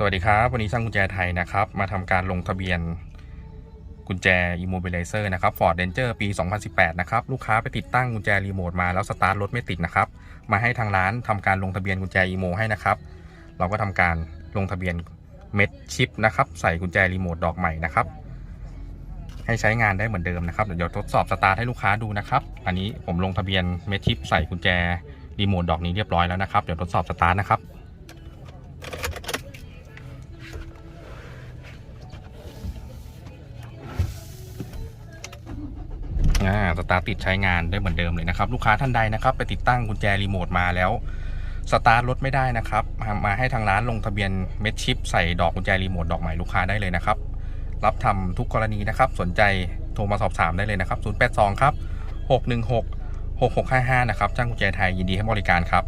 สวัสดีครับ วันนี้ช่างกุญแจไทยนะครับ มาทำการลงทะเบียนกุญแจ Immobilizer นะครับ Ford Ranger ปี 2018 นะครับ ลูกค้าไปติดตั้งกุญแจรีโมทมาแล้วสตาร์ทรถไม่ติดนะครับ มาให้ทางร้านทำการลงทะเบียนกุญแจ Imo ให้นะครับ เราก็ทำการลงทะเบียนเม็ดชิปนะครับ ใส่กุญแจรีโมทดอกใหม่นะครับ ให้ใช้งานได้เหมือนเดิมนะครับ เดี๋ยวทดสอบสตาร์ทให้ลูกค้าดูนะครับ อันนี้ผมลงทะเบียนเม็ดชิปใส่กุญแจรีโมทดอกนี้เรียบร้อยแล้วนะครับ เดี๋ยวทดสอบสตาร์ทนะครับ อ่าสตาร์ทติดใช้งานได้เหมือนเดิมเลยนะครับลูกค้าท่านใดนะครับ ไปติดตั้งกุญแจรีโมทมาแล้วสตาร์ทรถไม่ได้นะครับ มามาให้ทางร้านลงทะเบียนเม็ดชิปใส่ดอกกุญแจรีโมทดอกใหม่ลูกค้าได้เลยนะครับ รับทำทุกกรณีนะครับ สนใจโทรมาสอบถามได้เลยนะครับ 082 ครับ 616 6655 นะครับจ้างกุญแจไทยยินดีให้บริการครับ